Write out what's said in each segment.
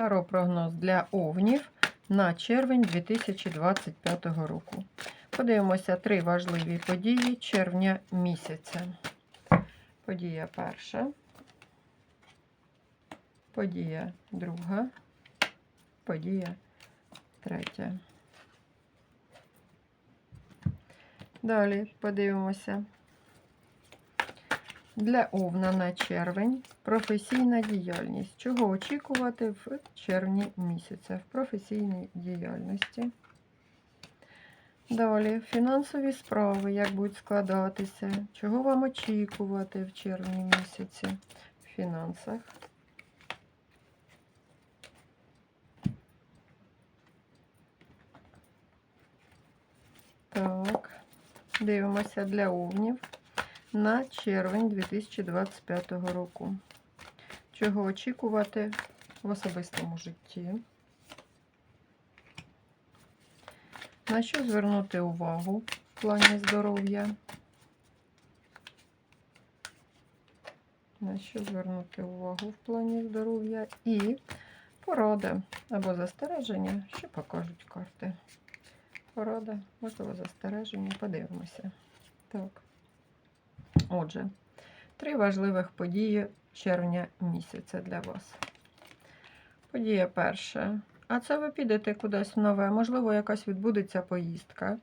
Таро-прогноз для овнів на червень 2025 року. Подивимося три важливі події червня місяця. Подія перша, подія друга, подія третя. Далі подивимося. Для овна на червень. Професійна діяльність. Чого очікувати в червні місяця? В професійній діяльності? Далі. Фінансові справи, як будуть складатися, чого вам очікувати в червні місяці? В фінансах. Так, дивимося для овнів на червень 2025 року. Чого очікувати в особистому житті? На що звернути увагу в плані здоров'я? На що звернути увагу в плані здоров'я і порада або застереження, що покажуть карти. Порада, можливо, застереження. Подивимося. Так. Отже, три важливих події червня місяця для вас. Подія перша. А це ви підете кудись в нове. Можливо, якась відбудеться поїздка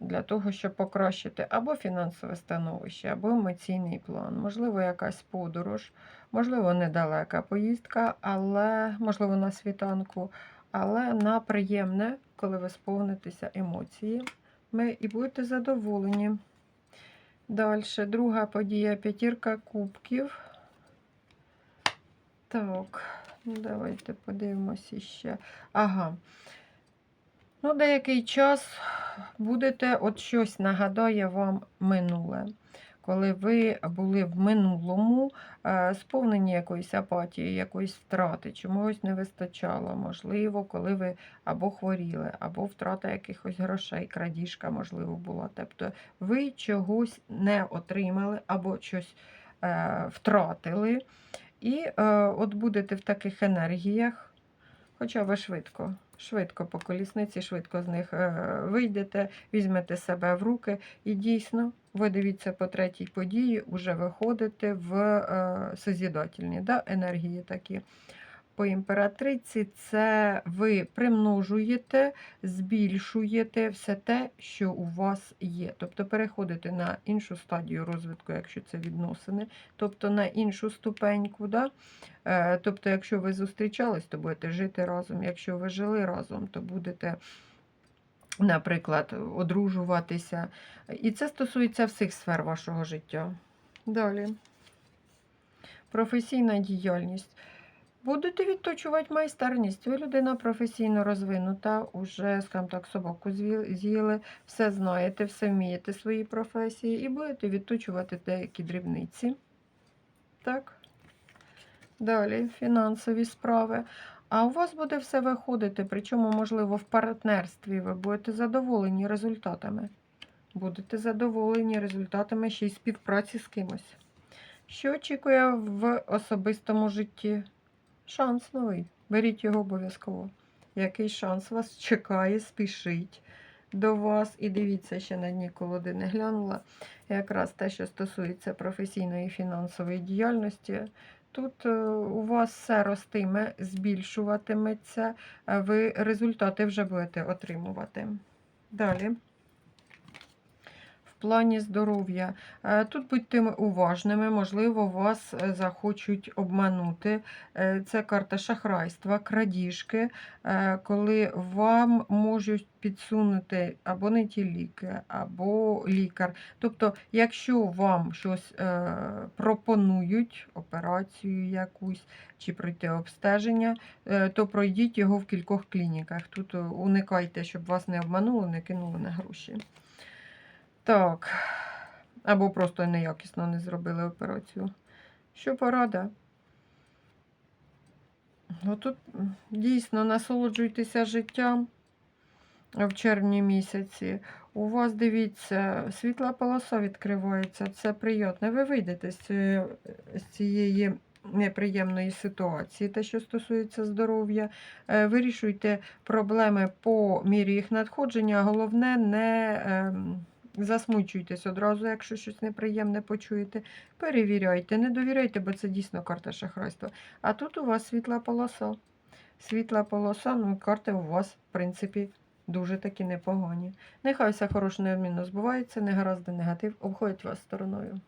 для того, щоб покращити або фінансове становище, або емоційний план. Можливо, якась подорож, можливо, недалека поїздка, але, можливо, на світанку, але на приємне, коли ви сповнитеся емоції, ми і будете задоволені. Далі, друга подія п'ятірка кубків. Так, ну давайте подивимося ще. Ага. Ну, деякий час будете, от щось нагадає вам минуле. Коли ви були в минулому, е, сповнені якоїсь апатії, якоїсь втрати, чогось не вистачало. Можливо, коли ви або хворіли, або втрата якихось грошей, крадіжка, можливо, була. Тобто ви чогось не отримали або щось е, втратили. І е, от будете в таких енергіях, хоча ви швидко, швидко по колісниці, швидко з них е, вийдете, візьмете себе в руки, і дійсно, ви дивіться по третій події, вже виходите в е, созідательні да, енергії такі. По імператриці це ви примножуєте, збільшуєте все те, що у вас є. Тобто переходите на іншу стадію розвитку, якщо це відносини, тобто на іншу ступеньку. Да? Е, Тобто, якщо ви зустрічались, то будете жити разом. Якщо ви жили разом, то будете. Наприклад, одружуватися. І це стосується всіх сфер вашого життя. Далі. Професійна діяльність. Будете відточувати майстерність. Ви людина професійно розвинута, уже, скажімо так, собаку з'їли, все знаєте, все вмієте в своїй професії і будете відточувати деякі дрібниці. Так. Далі фінансові справи. А у вас буде все виходити, причому, можливо, в партнерстві ви будете задоволені результатами. Будете задоволені результатами ще й співпраці з кимось. Що очікує в особистому житті? Шанс новий. Беріть його обов'язково. Який шанс вас чекає, спішить до вас. І дивіться, ще на дні колоди не глянула. Якраз те, що стосується професійної і фінансової діяльності. Тут е, у вас все ростиме, збільшуватиметься, ви результати вже будете отримувати. Далі. Плані здоров'я. Е, Тут будьте уважними, можливо, вас е, захочуть обманути. Е, Це карта шахрайства, крадіжки, коли вам можуть підсунути або не ті ліки, або лікар. Тобто, якщо вам щось пропонують, операцію якусь чи пройти обстеження, то пройдіть його в кількох клініках. Тут уникайте, щоб вас не обманули, не кинули на гроші. Так. Або просто неякісно не зробили операцію. Що порада? Ну, тут дійсно насолоджуйтеся життям в червні місяці. У вас, дивіться, світла полоса відкривається, це приємно. Ви вийдете з цієї, неприємної ситуації, те, що стосується здоров'я. Е, Вирішуйте проблеми по мірі їх надходження. Головне, не ем, засмучуйтесь одразу, якщо щось неприємне почуєте. Перевіряйте, не довіряйте, бо це дійсно карта шахрайства. А тут у вас світла полоса. Світла полоса, ну карти у вас, в принципі, дуже таки непогані. Нехай все хороше неодмінно збувається, негаразди негатив обходять вас стороною.